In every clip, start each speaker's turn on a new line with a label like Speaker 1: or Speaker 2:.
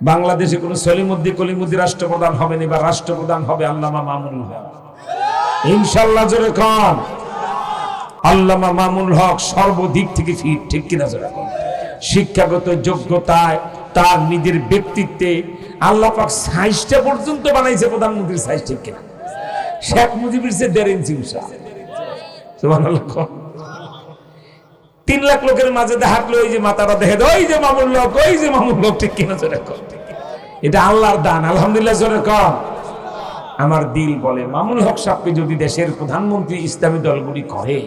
Speaker 1: বাংলাদেশে কোনো সলিমুদ্দি কলিমুদ্দি রাষ্ট্রপ্রধান হবে না বা রাষ্ট্রপ্রধান হবে আল্লামা মামুনুল হক। ইনশাল্লাহ জোরে কন। আল্লামা মামুনুল হক সর্বদিক থেকে ফিট, ঠিক কিনা জোরে কন? শিক্ষাগত যোগ্যতায় তার নিজের ব্যক্তিত্বে আল্লাহ পাক সাইজটা পর্যন্ত বানাইছে প্রধানমন্ত্রীর সাইজ ঠিক কিনা? শেখ মুজিবের সে দেড় ইঞ্চি উষা সুবহানাল্লাহ। তিন লাখ লোকের মাঝে হাঁটলো ওই যে মাতারা দেখে ওই যে মামুল লোক, ওই যে মামুল লোক, ঠিক কিনা জোরে কর এটা আল্লাহর দান, আলহামদুলিল্লাহ জোরে কর। আমার দিল বলে মামুল হক সাহকে যদি দেশের প্রধানমন্ত্রী ইসলামী দলগুলি করে,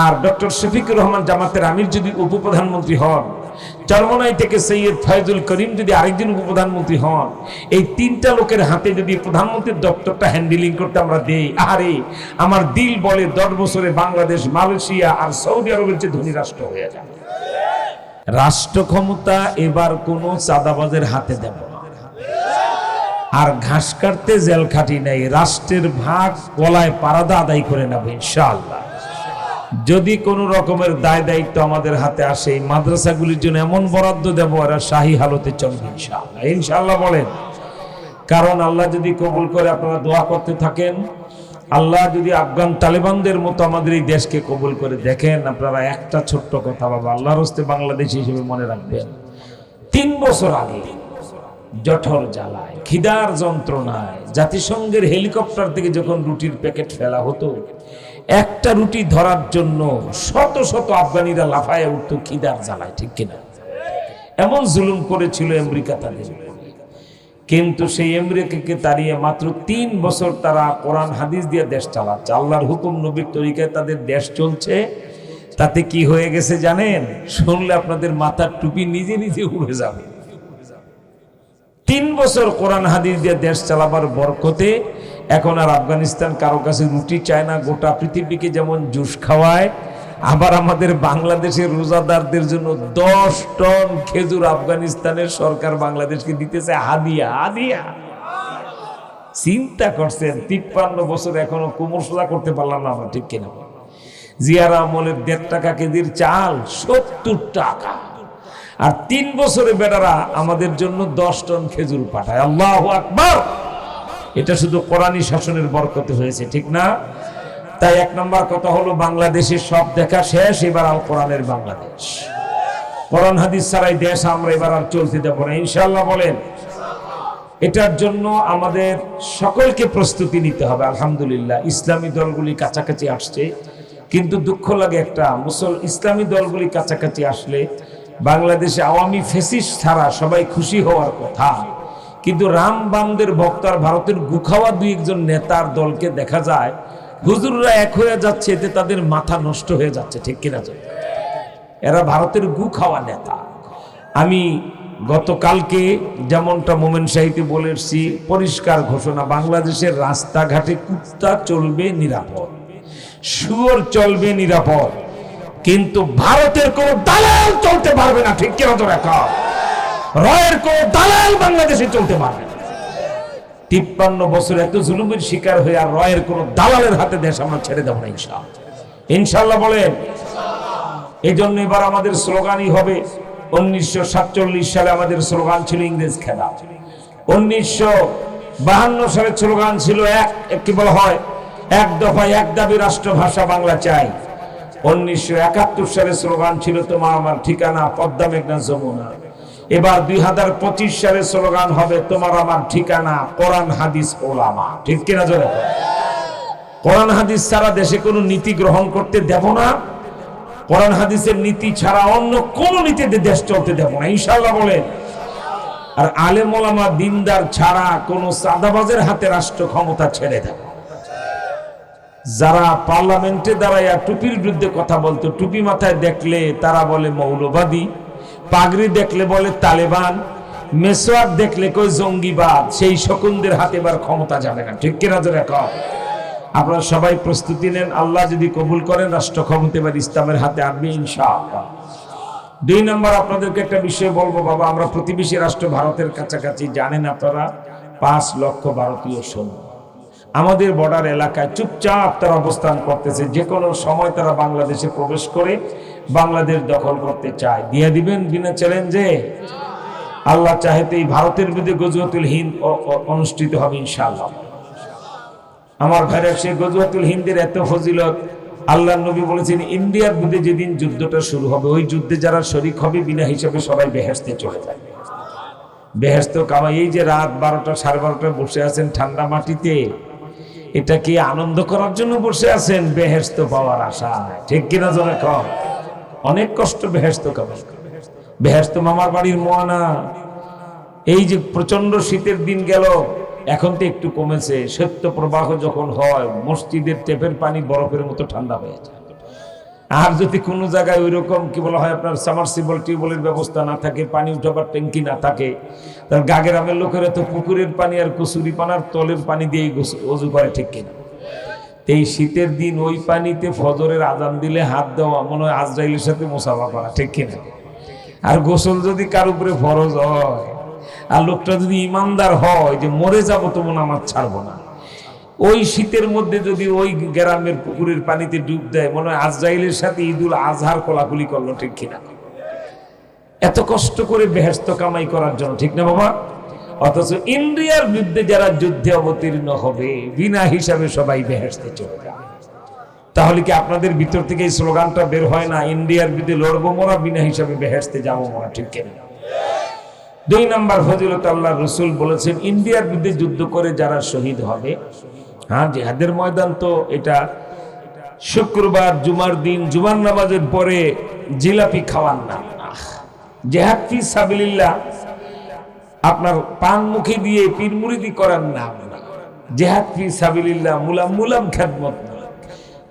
Speaker 1: আর ডক্টর শফিকুর রহমান জামাতের আমির যদি উপপ্রধানমন্ত্রী হন চরমনাই থেকে সৈয়দ ফয়জুল করিম যদি আরেকজন উপপ্রধানমন্ত্রী হন, এই তিনটা লোকের হাতে যদি প্রধানমন্ত্রীর দপ্তরটা হ্যান্ডেলিং করতে আমরা দেই আরে আমার দিল বলে দশ বছরে বাংলাদেশ, মালয়েশিয়া আর সৌদি আরবের যে ধনী রাষ্ট্র হয়ে যাবে রাষ্ট্র ক্ষমতা এবার কোনো চাঁদাবাজের হাতে দেব আর ঘাস কাটতে জেল খাটি নাই, রাষ্ট্রের ভাগ গলায় পারাদা আদায় করে নেব ইনশাআল্লাহ। যদি কোন রকমের দায় দায়িত্ব আমাদের হাতে আসে, এই মাদ্রাসাগুলির জন্য এমন বরাদ্দ দেব এরা শাহি হালতে চলবে ইনশাআল্লাহ। ইনশাআল্লাহ বলেন। কারণ আল্লাহ যদি কবুল করে আপনারা দোয়া করতে থাকেন, আল্লাহ যদি আফগান তালেবানদের মতো আমাদের এই দেশকে কবুল করে দেখেন, আপনারা একটা ছোট্ট কথা বাবা, আল্লাহর হস্তে বাংলাদেশ হিসেবে মনে রাখবেন। তিন বছর আগে জঠর জ্বালায়, খিদার যন্ত্রণায়, জাতিসংঘের হেলিকপ্টার থেকে যখন রুটির প্যাকেট ফেলা হতো একটা রুটি ধরার জন্য শত শত আফগানিরা লাফায় উঠত খিদার জ্বালায়, ঠিক কিনা? এমন জুলুম করেছিল আমেরিকা তাদের কিন্তু সেই আমেরিকাকে তাড়িয়ে মাত্র তিন বছর তারা কোরআন, হাদিস দিয়ে দেশ চালাচ্ছে। আল্লাহর হুকুম, নবীর তরিকায় তাদের দেশ চলছে। তাতে কি হয়ে গেছে জানেন? শুনলে আপনাদের মাথার টুপি নিজে নিজে উড়ে যাবে। তিন বছর কোরআন, হাদিস দিয়ে দেশ চালাবার বরকতে এখন আর আফগানিস্তান কারও কাছে রুটি চায় না, গোটা পৃথিবীকে যেমন জুস খাওয়ায়, আবার আমাদের বাংলাদেশের রোজাদারদের জন্য দশ টন খেজুর আফগানিস্তানের সরকার বাংলাদেশকে দিতেছে। হাদিয়া হাদিয়া। চিন্তা করছেন, তিপ্পান্ন বছর এখনও কোমর সোজা করতে পারলাম না আমরা, ঠিক কিনা? জিয়ারা আমলের দেড় টাকা কেজির চাল, সত্তর টাকা। আর তিন বছরে বেটারা আমাদের জন্য দশ টন খেজুর পাঠায়। আল্লাহ আকবার! এটা শুধু কোরআনী শাসনের বরকতে হয়েছে, ঠিক না? তাই এক নম্বর কথা হলো, বাংলাদেশের সব দেখা শেষ, এবার আল কোরআনের বাংলাদেশ। কোরআন হাদিস ছাড়াই দেশ আমরা এবার আর চলতে দেবো না। ইনশাল্লাহ বলেন, এটার জন্য আমাদের সকলকে প্রস্তুতি নিতে হবে, আলহামদুলিল্লাহ। ইসলামী দলগুলি কাছাকাছি আসছে, কিন্তু দুঃখ লাগে একটা, মুসল, ইসলামী দলগুলি কাছাকাছি আসলে বাংলাদেশে আওয়ামী ফেসিস ছাড়া সবাই খুশি হওয়ার কথা। কিন্তু রাম বামদের ভক্তার ভারতের গুখাওয়া দুই একজন নেতার দলকে দেখা যায়, হুজুররা এক হয়ে যাচ্ছে, এতে তাদের মাথা নষ্ট হয়ে যাচ্ছে, ঠিক কিনা এরা ভারতের গু খাওয়া নেতা। আমি গতকালকে যেমনটা মোমেন সাহিতে বলেছি পরিষ্কার ঘোষণা, বাংলাদেশের রাস্তাঘাটে কুত্তা চলবে নিরাপদ। শুয়োর চলবে নিরাপদ। কিন্তু ভারতের কোন দালাল চলতে পারবে না, ঠিক কিনা তো রেখা রয়ের কোন দালাল বাংলাদেশে চলতে পারবে তিপ্পান্ন বছর এত জুলুমের শিকার হয়ে আর রয়ের কোন দালালের হাতে দেশ আমরা ছেড়ে দেবো না, ইনশাআল্লাহ। ইনশাল্লাহ বলেন এই জন্য এবার আমাদের স্লোগানই হবে, উনিশশো সাতচল্লিশ সালে আমাদের স্লোগান ছিল ইংরেজ খেলা। উনিশশো বাহান্ন সালের স্লোগান ছিল এক, একটি বলা হয়, এক দফায় এক দাবি রাষ্ট্রভাষা বাংলা চাই। উনিশশো একাত্তর সালের স্লোগান ছিল, তোমার আমার ঠিকানা, পদ্মা মেঘনা যমুনা। এবার দুই হাজার পঁচিশ সালের স্লোগান হবে, তোমার আমার ঠিকানা, কোরআন, হাদিস, ওলামা। ঠিক কিনা জোরে? কোরআন, হাদিস ছাড়া দেশে কোনো নীতি গ্রহণ করতে দেব না। কোরআন, হাদিসের নীতি ছাড়া অন্য কোন নীতিতে দেশ চলতে দেব না। ইনশাল্লাহ বলেন। আর আলেম ওলামা দিনদার ছাড়া কোন সাদাবাজের হাতে রাষ্ট্র ক্ষমতা ছেড়ে দেব যারা পার্লামেন্টে দাঁড়াইয়া টুপির বিরুদ্ধে কথা বলতো, টুপি মাথায় দেখলে তারা বলে, মৌলবাদী। পাগড়ি দেখলে বলে তালেবান, মেসোয়াক দেখলে কই জঙ্গিবাদ, সেই শকুনদের হাতে এবার ক্ষমতা যাবে না। ঠিক কিনা জোরে আপনারা সবাই প্রস্তুতি নেন, আল্লাহ যদি কবুল করেন রাষ্ট্র ক্ষমতা এবার ইসলামের হাতে আসবে ইনশাআল্লাহ। দুই নম্বর, আপনাদেরকে একটা বিষয় বলব বাবা, আমরা প্রতিবেশী রাষ্ট্র ভারতের কাছাকাছি, জানেন আপনারা? পাঁচ লক্ষ ভারতীয় সৈন্য। আমাদের বর্ডার এলাকায় চুপচাপ তারা অবস্থান করতেছে যে কোনো সময় তারা বাংলাদেশে প্রবেশ করে বাংলাদেশ দখল করতে চায়। দিয়ে দিবেন বিনা চ্যালেঞ্জে আল্লাহ চাহেতে এই ভারতের বিরুদ্ধে গজওয়াতুল হিন্দ অনুষ্ঠিত হবে ইনশাআল্লাহ। আমার ভাইরা, সে গজওয়াতুল হিন্দের এত ফজিলত আল্লাহ নবী বলেছেন, ইন্ডিয়ার বিরুদ্ধে যেদিন যুদ্ধটা শুরু হবে, ওই যুদ্ধে যারা শরিক হবে, বিনা হিসাবে সবাই বেহেস্তে চলে যাবে বেহেস্ত কামাই এই যে রাত বারোটা, সাড়ে বারোটায় বসে আছেন ঠান্ডা মাটিতে, এটা কি আনন্দ করার জন্য বসে আছেন? বেহেস্ত পাওয়ার আশা। ঠিক কিনা জনে কম অনেক কষ্ট বেহেস্ত কামাই বেহেস্ত মামার বাড়ির মোয়ানা। এই যে প্রচণ্ড শীতের দিন গেল, এখন তো একটু কমেছে। সত্য প্রবাহ যখন হয়, মসজিদের টেপের পানি বরফের মতো ঠান্ডা হয়ে যায়। আর যদি কোনো জায়গায় ওই রকম কি বলা হয় আপনার সামারসিবল টিউবওয়েলের ব্যবস্থা না থাকে, পানি উঠাবার ট্যাঙ্কি না থাকে, তার গাগেরামের লোকেরা তো পুকুরের পানি আর কুসুরি পানার তলের পানি দিয়েই অজু করে, ঠিক কিনা? এই শীতের দিন ওই পানিতে ফজরের আজান দিলে হাত দেওয়া মনে হয় আজরাইলের সাথে মোসাফা করা, ঠিক কিনা? আর গোসল যদি কার উপরে ফরজ হয়? আর লোকটা যদি ইমানদার হয় যে মরে যাব তো মনে আমার ছাড়বো না। ওই শীতের মধ্যে যদি ওই গ্রামের পুকুরের পানিতে ডুব দেয়, মনে হয় আজরাইলের সাথে ঈদুল আজহার কোলাকুলি করল, ঠিক কিনা? এত কষ্ট করে বেহেস্ত কামাই করার জন্য, ঠিক না বাবা? অথচ ইন্ডিয়ার বিরুদ্ধে যারা যুদ্ধে অবতীর্ণ হবে, বিনা হিসাবে সবাই বেহেস্তে চলে তাহলে কি আপনাদের ভিতর থেকে এই স্লোগানটা বের হয় না, ইন্ডিয়ার বিরুদ্ধে লড়বো মোরা, বিনা হিসাবে বেহেস্তে যাব মোরা, ঠিক কিনা? দুই নাম্বার ফজিলত আল্লাহ রসুল বলেছেন, ইন্ডিয়ার বিরুদ্ধে যুদ্ধ করে যারা শহীদ হবে হ্যাঁ জেহাদের ময়দান তো এটা শুক্রবার, জুমার দিন, জুমার নামাজের পরে জিলাপি খাওয়ার নাম। না জেহাদ ফি সাবিলিল্লাহ আপনার পান মুখে দিয়ে পীরমুরিদি করার না। জেহাদ ফি সাবিলিল্লাহ, মুলাম মুলাম না।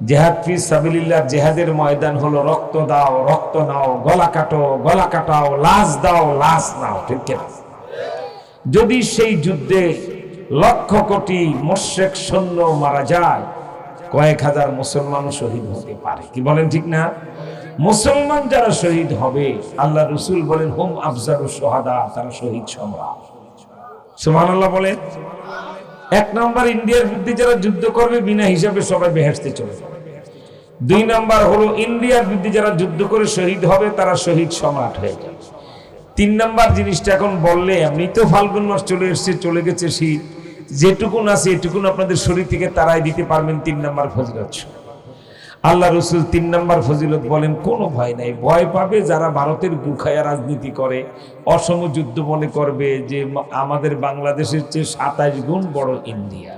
Speaker 1: জেহাদ ফি সাবিলিল্লাহ, জেহাদের ময়দান হলো রক্ত দাও, রক্ত নাও, গলা কাটো, গলা কাটাও, লাশ দাও, লাশ নাও, ঠিক? যদি সেই যুদ্ধে লক্ষ কোটি মোশেক সৈন্য মারা যায়, কয়েক হাজার মুসলমান শহীদ হতে পারে, কি বলেন ঠিক না? মুসলমান যারা শহীদ হবে, আল্লাহ রসুল বলেন, হোম আফজারু সোহাদা তারা শহীদ সম্রাট। সুমান আল্লাহ বলেন, এক নম্বর ইন্ডিয়ার বিরুদ্ধে যারা যুদ্ধ করবে, বিনা হিসাবে সবাই বেহেস্তে চলে দুই নম্বর হলো, ইন্ডিয়ার বিরুদ্ধে যারা যুদ্ধ করে শহীদ হবে, তারা শহীদ সম্রাট হয়ে যাবে। তিন নাম্বার জিনিসটা এখন বললে এমনি তো ফাল্গুন মাস চলে এসছে, চলে গেছে শীত। যেটুকুন আছে, এটুকুন আপনাদের শরীর থেকে তারাই দিতে পারবেন, তিন নম্বর ফজিলত আল্লাহ রসুল তিন নম্বর ফজিলত বলেন, কোনো ভয় নাই। ভয় পাবে যারা ভারতের গুখায়া রাজনীতি করে, অসম যুদ্ধ মনে করবে যে আমাদের বাংলাদেশের চেয়ে সাতাশ গুণ বড় ইন্ডিয়া।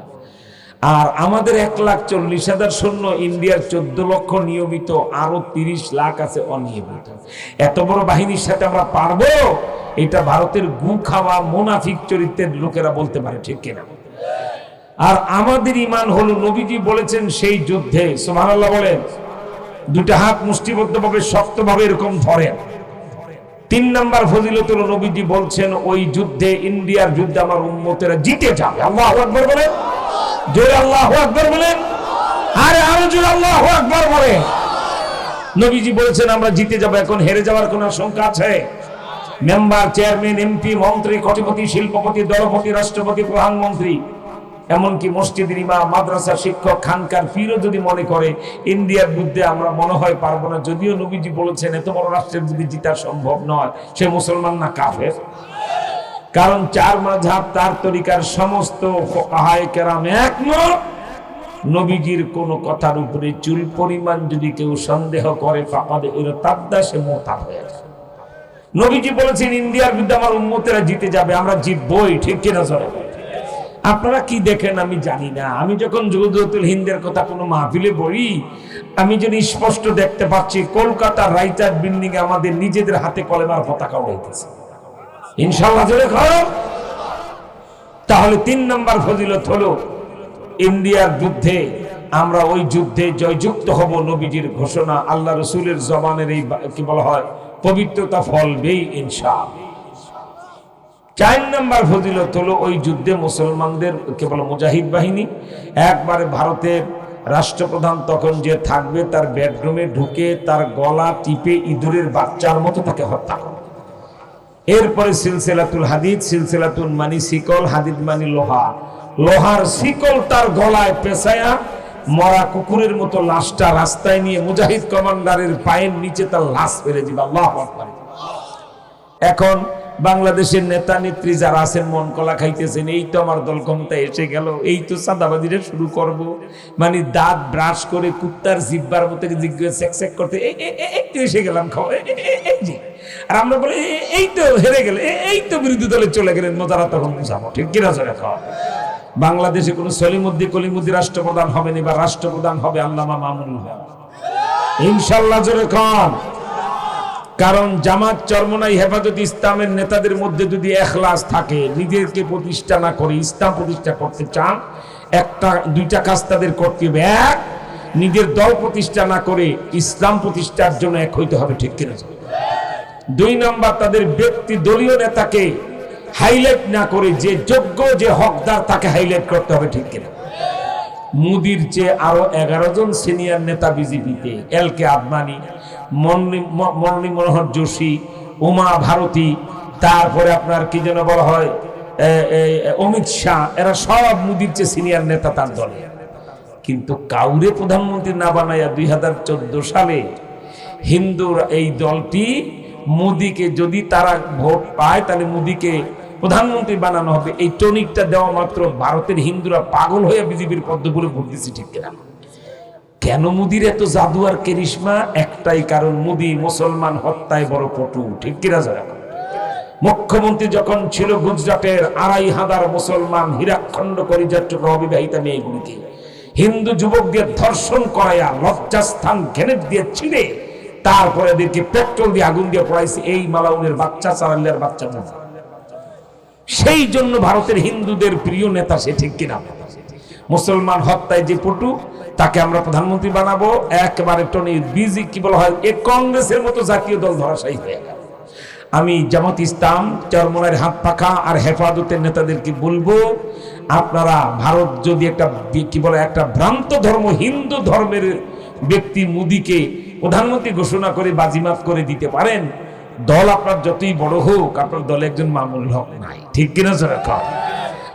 Speaker 1: আর আমাদের এক লাখ চল্লিশ হাজার সৈন্য ইন্ডিয়ার চোদ্দ লক্ষ নিয়মিত, আরও তিরিশ লাখ আছে অনিয়মিত। এত বড় বাহিনীর সাথে আমরা পারব? এটা ভারতের গু খাওয়া মোনাফিক চরিত্রের লোকেরা বলতে পারে, ঠিক কিনা? আর আমাদের ইমান হলো নবীজি বলেছেন সেই যুদ্ধে। সুবহানাল্লাহ বলেন দুটা হাত মুষ্টিবদ্ধভাবে, শক্তভাবে এরকম ধরেন তিন নাম্বার ফজিলত হলো নবীজি বলছেন, ওই যুদ্ধে ইন্ডিয়ার যুদ্ধে আমার উম্মতেরা জিতে যাবে। আল্লাহ আকবর বলেন? জোরে আল্লাহ আকবর বলেন? আরে আরও জোরে আল্লাহ আকবর বলেন। নবীজি বলেছেন, আমরা জিতে যাব, এখন হেরে যাওয়ার কোন আশঙ্কা আছে? মেম্বার, চেয়ারম্যান, এমপি, মন্ত্রী, কোটিপতি, শিল্পপতি, দলপতি, রাষ্ট্রপতি, প্রধানমন্ত্রী এমনকি মসজিদের ইমাম, মাদ্রাসা শিক্ষক খানকার পীরও যদি মনে করে, ইন্ডিয়ার বিরুদ্ধে আমরা মনে হয় পারব না, যদিও নবীজি বলেছেন, এত বড় রাষ্ট্রের বিরুদ্ধে জিতা সম্ভব নয়। সে মুসলমান না কাফের? কারণ চার মাঝাব তার তরিকার সমস্ত নবীজির কোন কথার উপরে চুল পরিমাণ যদি কেউ সন্দেহ করে সে নবীজি বলেছেন, ইন্ডিয়ার বিরুদ্ধে আমার উন্মতেরা জিতে যাবে, আমরা জিতবই, ঠিক কিনা চলে আপনারা কি দেখেন আমি জানি না। আমি যখন জগদুল হিন্দের কথা কোনো মাহফিলে বলি, আমি যদি স্পষ্ট দেখতে পাচ্ছি কলকাতার রাইটার বিল্ডিং এ আমাদের নিজেদের হাতে কলেমার পতাকা উড়াইতেছে। ইনশাল্লাহ জোরে খাও তাহলে তিন নম্বর ফজিলত হলো, ইন্ডিয়ার যুদ্ধে আমরা ওই যুদ্ধে জয়যুক্ত হব নবীজির ঘোষণা, আল্লাহ রসুলের জবানের এই কি বলা হয়, পবিত্রতা ফলবেই ইনশা চার নম্বর ফজিলত হলো ওই যুদ্ধে মুসলমানদের কেবল মুজাহিদ বাহিনী, একবারে ভারতের রাষ্ট্রপ্রধান তখন যে থাকবে, তার বেডরুমে ঢুকে তার গলা টিপে ইঁদুরের বাচ্চার মতো তাকে হত্যা করে। এরপরে সিলসিলাতুল হাদিদ, সিলসিলাতুল মানি শিকল, হাদিদ মানি লোহা। লোহার শিকল তার গলায় পেশায়া মরা কুকুরের মতো লাশটা রাস্তায় নিয়ে মুজাহিদ কমান্ডারের পায়ের নিচে তার লাশ ফেলে দিবা। আল্লাহ এখন বাংলাদেশের নেতা নেত্রী যারা আছেন, মন কলা খাইতেছেন, এই তো আমার দল ক্ষমতা এসে গেল, এই তো সাদাবাদিরে শুরু করব। মানে দাঁত ব্রাশ করে কুত্তার জিব্বার মতো জিজ্ঞেস করতে এসে গেলাম। আর আমরা বলি, "এ- এ- এই তো হেরে গেলে এই তো বিরোধী দলে চলে গেলেন, মজারা তখন যাব, ঠিক কিনা জোরে খাওয়া। বাংলাদেশে কোনো সলিমুদ্দি কলিমুদ্দি রাষ্ট্রপ্রধান হবে না বা রাষ্ট্রপ্রধান হবে আল্লামা মামুনুল হক। ইনশাল্লাহ জোরে খান কারণ জামাত চরমনাই হেফাজত ইসলামের নেতাদের মধ্যে যদি এখলাস থাকে, নিজেকে প্রতিষ্ঠা না করে ইসলাম প্রতিষ্ঠা করতে চান, একটা, দুইটা কাজ তাদের করতে হবে। এক, নিজের দল প্রতিষ্ঠা না করে ইসলাম প্রতিষ্ঠার জন্য এক হইতে হবে, ঠিক কিনা? দুই নাম্বার, তাদের ব্যক্তি দলীয় নেতাকে হাইলাইট না করে যে যোগ্য, যে হকদার, তাকে হাইলাইট করতে হবে, ঠিক কিনা? মোদির চেয়ে আরও এগারো জন সিনিয়র নেতা বিজেপিতে, এল কে আদমানি মরণী- ম- মনোহর যোশী, উমা ভারতী, তারপরে আপনার কি যেন বলা হয় অমিত শাহ, এরা সব মোদির চেয়ে সিনিয়র নেতা তার দলে। কিন্তু কাউরে প্রধানমন্ত্রী না বানাইয়া দুই হাজার চোদ্দ সালে হিন্দুর এই দলটি মোদিকে যদি তারা ভোট পায়, তাহলে মোদিকে প্রধানমন্ত্রী বানানো হবে। এই টনিকটা দেওয়া মাত্র ভারতের হিন্দুরা পাগল হয়ে বিজেপির পদ্ম বলে ভোট দিচ্ছে ঠিক কিনা? কেন মোদির এত জাদু আর কেরিশমা? একটাই কারণ, মোদি মুসলমান হত্যায় বড় পটু। ঠিক কিনা যারা মুখ্যমন্ত্রী যখন ছিল গুজরাটের আড়াই হাজার মুসলমান হীরাখণ্ড করিজার টুকরা অবিবাহিতা মেয়েগুলিকে হিন্দু যুবকদের ধর্ষণ করাইয়া লজ্জাস্থান ঘেনেট দিয়ে ছিঁড়ে, তারপরে এদেরকে পেট্রোল দিয়ে আগুন দিয়ে পড়াইছে এই মালাউনের বাচ্চা চারাল্লার বাচ্চা। সেই জন্য ভারতের হিন্দুদের প্রিয় নেতা সে ঠিক কিনা? মুসলমান হত্যায় যে পটু তাকে আমরা প্রধানমন্ত্রী বানাবো। একেবারে টনি বিজি, কি বলা হয়, এ কংগ্রেসের মতো জাতীয় দল ধরাশায়ী হয়ে গেল। আমি জামাত ইসলাম চরমনের হাত পাখা আর হেফাজতের নেতাদেরকে বলব, আপনারা ভারত যদি একটা কি বলে, একটা ভ্রান্ত ধর্ম, হিন্দু ধর্মের ব্যক্তি মোদিকে প্রধানমন্ত্রী ঘোষণা করে বাজিমাত করে দিতে পারেন, দল আপনার যতই বড় হোক, আপনার দলে একজন মামুল হক নাই। ঠিক কিনা স্যার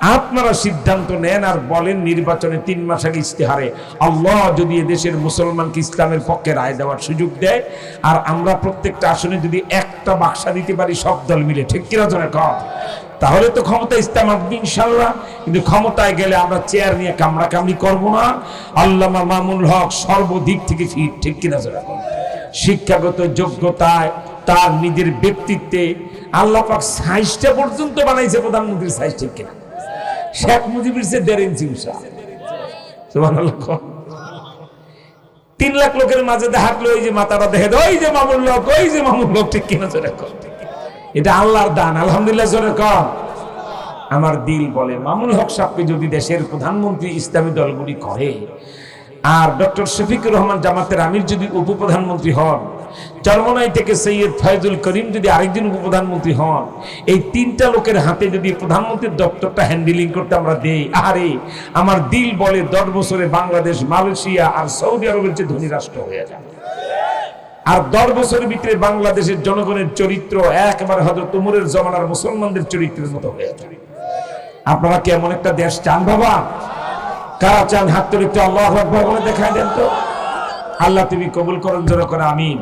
Speaker 1: আপনারা সিদ্ধান্ত নেন আর বলেন নির্বাচনে তিন মাস আগে ইস্তেহারে আল্লাহ যদি এদেশের মুসলমানকে ইসলামের পক্ষে রায় দেওয়ার সুযোগ দেয়, আর আমরা প্রত্যেকটা আসনে যদি একটা বাক্সা দিতে পারি, সব দল মিলে। ঠিক কিনা জনে কম তাহলে তো ক্ষমতা ইসলাম আসবে ইনশাল্লাহ। কিন্তু ক্ষমতায় গেলে আমরা চেয়ার নিয়ে কামড়া কামড়ি করব না। আল্লামা মামুল হক সর্বদিক থেকে ফিট। ঠিক কিনা জনে কম শিক্ষাগত যোগ্যতায় তার নিজের ব্যক্তিত্বে আল্লাহ পাক সাইজটা পর্যন্ত বানাইছে প্রধানমন্ত্রীর সাইজ, ঠিক কিনা? শেখ মুজিবের চেয়ে দেড় ইঞ্চি উষা তিন লাখ লোকের মাঝে হাঁটলো ওই যে মাথাটা দেখে ওই যে মামুল লোক, ওই যে মামুল লোক, ঠিক কিনা জোরে কর। এটা আল্লাহর দান, আলহামদুলিল্লাহ জোরে কর। আমার দিল বলে মামুল হক সাহেবকে যদি দেশের প্রধানমন্ত্রী ইসলামী দলগুলি করে, আর ডক্টর শফিকুর রহমান জামাতের আমির যদি উপপ্রধানমন্ত্রী হন চরমনাই থেকে সৈয়দ ফয়জুল করিম যদি আরেকজন উপপ্রধানমন্ত্রী হন, এই তিনটা লোকের হাতে যদি প্রধানমন্ত্রীর দপ্তরটা হ্যান্ডেলিং করতে আমরা দেই আরে আমার দিল বলে দশ বছরে বাংলাদেশ, মালয়েশিয়া আর সৌদি আরবের যে ধনী রাষ্ট্র হয়ে যাবে আর দশ বছরের ভিতরে বাংলাদেশের জনগণের চরিত্র একেবারে হজরত উমরের জমানার মুসলমানদের চরিত্রের মতো হয়ে যাবে আপনারা কি এমন একটা দেশ চান বাবা? কারা চান? হাত তুলে একটু আল্লাহ বলে দেখায় দেন তো। আল্লাহ তুমি কবুল করুন, জোর করে, আমিন।